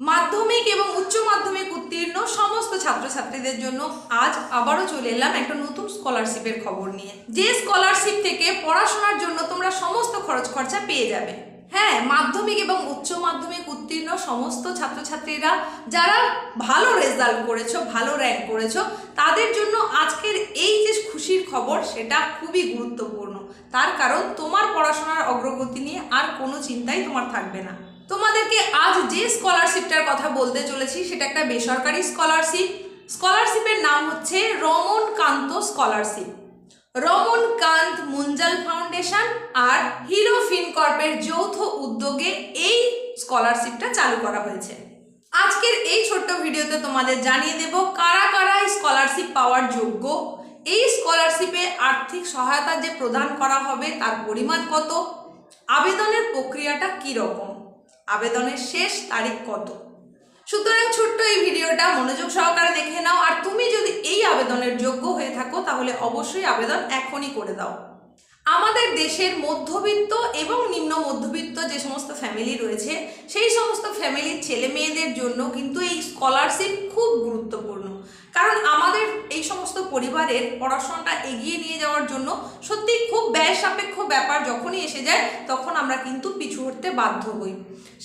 মাধ্যমিক এবং উচ্চ মাধ্যমিক উত্তীর্ণ সমস্ত ছাত্রছাত্রীদের জন্য আজ আবারও চলে এলাম একটা নতুন স্কলারশিপের খবর নিয়ে। যে স্কলারশিপ থেকে পড়াশোনার জন্য তোমরা সমস্ত খরচ খরচা পেয়ে যাবে। হ্যাঁ মাধ্যমিক এবং উচ্চ মাধ্যমিক উত্তীর্ণ সমস্ত ছাত্রছাত্রীরা যারা ভালো রেজাল্ট করেছ, ভালো র্যাঙ্ক করেছ, তাদের জন্য আজকের এই যে খুশির খবর, সেটা খুবই গুরুত্বপূর্ণ। তার কারণ তোমার পড়াশোনার অগ্রগতি নিয়ে আর কোনো চিন্তাই তোমার থাকবে না। তোমাদেরকে আজ যে স্কলারশিপটার কথা বলতে চলেছি, সেটা একটা বেসরকারি স্কলারশিপ স্কলারশিপের নাম হচ্ছে রমন কান্ত স্কলারশিপ রমন কান্ত মুঞ্জাল ফাউন্ডেশন আর হিরো ফিনকর্পের যৌথ উদ্যোগে এই স্কলারশিপটা চালু করা হয়েছে। আজকের এই ছোট্ট ভিডিওতে তোমাদের জানিয়ে দেব কারা কারা স্কলারশিপ পাওয়ার যোগ্য। এই স্কলারশিপে আর্থিক সহায়তা যে প্রদান করা হবে, তার পরিমাণ কত? আবেদনের প্রক্রিয়াটা কী রকম আবেদনের শেষ তারিখ কত? সুতরাং ছোট্ট এই ভিডিওটা মনোযোগ সহকারে দেখে নাও, আর তুমি যদি এই আবেদনের যোগ্য হয়ে থাকো, তাহলে অবশ্যই আবেদন এখনই করে দাও। আমাদের দেশের মধ্যবিত্ত এবং নিম্ন মধ্যবিত্ত যে সমস্ত ফ্যামিলি রয়েছে, সেই সমস্ত ফ্যামিলির ছেলে মেয়েদের জন্য কিন্তু এই স্কলারশিপ খুব গুরুত্বপূর্ণ। কারণ আমাদের এই সমস্ত পরিবারের পড়াশোনাটা এগিয়ে নিয়ে যাওয়ার জন্য সত্যি খুব ব্যাপার যখনই এসে যায়, তখন আমরা কিন্তু পিছু হটতে বাধ্য হই।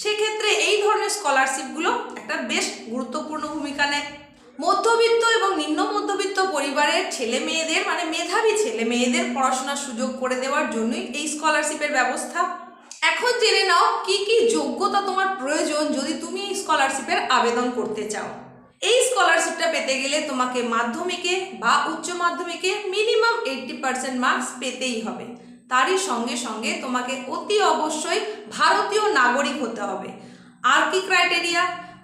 সেক্ষেত্রে এই ধরনের স্কলারশিপগুলো একটা বেশ গুরুত্বপূর্ণ ভূমিকা নেয়। মধ্যবিত্ত এবং নিম্ন মধ্যবিত্ত পরিবারের ছেলে মেয়েদের মানে মেধাবী ছেলে মেয়েদের পড়াশোনার সুযোগ করে দেওয়ার জন্যই এই স্কলারশিপের ব্যবস্থা। এখন জেনে নাও কি কি যোগ্যতা তোমার প্রয়োজন যদি তুমি এই স্কলারশিপের আবেদন করতে চাও। এই স্কলারশিপটা পেতে গেলে তোমাকে মাধ্যমিকে বা উচ্চ মাধ্যমিকে মিনিমাম এইট্টি পার্সেন্ট মার্কস পেতেই হবে। তারই সঙ্গে সঙ্গে তোমাকে অতি অবশ্যই ভারতীয় নাগরিক হতে হবে। আর কি ক্রাইটেরিয়া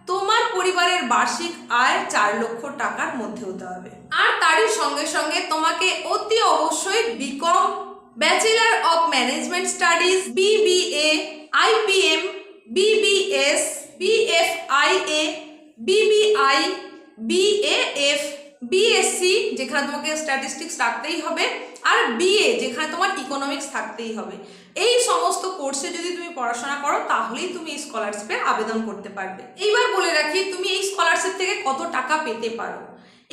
তোমার পরিবারের বার্ষিক আয় চার লক্ষ টাকার মধ্যে হতে হবে। আর তারই সঙ্গে সঙ্গে তোমাকে অতি অবশ্যই BCom bachelor of management studies BBA IPM BBS BFIA BBI BAF BSc যেখানে তোমাকে স্ট্যাটিস্টিক্স রাখতেই হবে, আর বিএ যেখানে তোমার ইকোনমিক্স থাকতেই হবে। এই সমস্ত কোর্সে যদি তুমি পড়াশোনা করো, তাহলেই তুমি এই স্কলারশিপে আবেদন করতে পারবে। এইবার বলে রাখি, তুমি এই স্কলারশিপ থেকে কত টাকা পেতে পারো?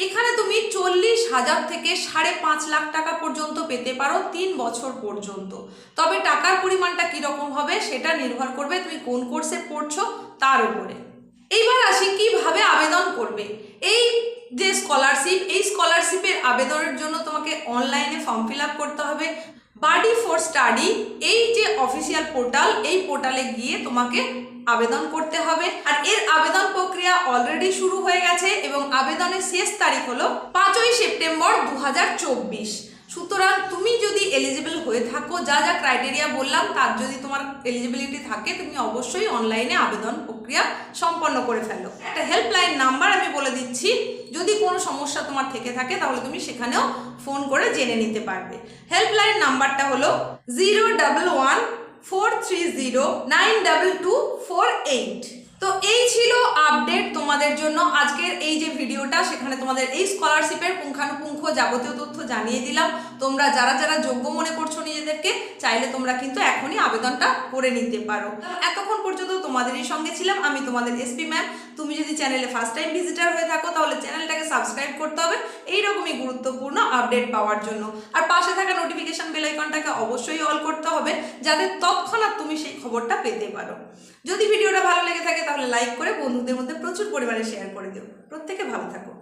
এখানে তুমি চল্লিশ হাজার থেকে সাড়ে পাঁচ লাখ টাকা পর্যন্ত পেতে পারো তিন বছর পর্যন্ত। তবে টাকার পরিমাণটা কীরকম হবে, সেটা নির্ভর করবে তুমি কোন কোর্সে পড়ছো, তার উপরে। এইবার আসি, কীভাবে আবেদন করবে? এই যে স্কলারশিপ এই স্কলারশিপের আবেদনের জন্য তোমাকে অনলাইনে ফর্ম ফিল আপ করতে হবে। বাডি ফর স্টাডি এই যে অফিসিয়াল পোর্টাল এই পোর্টালে গিয়ে তোমাকে আবেদন করতে হবে। আর এর আবেদন প্রক্রিয়া অলরেডি শুরু হয়ে গেছে এবং আবেদনের শেষ তারিখ হলো পাঁচই সেপ্টেম্বর দু হাজার চব্বিশ। সুতরাং তুমি যদি এলিজিবল হয়ে থাকো, যা যা ক্রাইটেরিয়া বললাম, তার যদি তোমার এলিজিবিলিটি থাকে, তুমি অবশ্যই অনলাইনে আবেদন প্রক্রিয়া সম্পন্ন করে ফেলো। একটা হেল্পলাইন নাম্বার আমি বলে দিচ্ছি কোনো সমস্যা তোমার থেকে থাকে, তাহলে তুমি সেখানেও ফোন করে জেনে নিতে পারবে। হেল্পলাইন নাম্বারটা হলো zero double one four three zero nine double two four eight তো এই ছিল আপডেট তোমাদের জন্য আজকের এই যে ভিডিওটা সেখানে তোমাদের এই স্কলারশিপের পুঙ্খানুপুঙ্খ যাবতীয় তথ্য জানিয়ে দিলাম। তোমরা যারা যারা যোগ্য মনে করছ নিজেদেরকে, চাইলে তোমরা কিন্তু এখনই আবেদনটা করে নিতে পারো। এতক্ষণ পর্যন্ত তোমাদেরই সঙ্গে ছিলাম, আমি তোমাদের এসপি ম্যাম তুমি যদি চ্যানেলে ফার্স্ট টাইম ভিজিটার হয়ে থাকো, তাহলে চ্যানেলটাকে সাবস্ক্রাইব করতে হবে। এইরকমই গুরুত্বপূর্ণ আপডেট পাওয়ার জন্য। আর পাশে থাকা নোটিফিকেশান বেলাইকনটাকে অবশ্যই অল করতে হবে, যাতে তৎক্ষণাৎ তুমি সেই খবরটা পেতে পারো। যদি ভিডিওটা ভালো লেগে থাকে, তাহলে লাইক করে বন্ধুদের মধ্যে প্রচুর পরিমাণে শেয়ার করে দিও। প্রত্যেকে ভালো থাকো।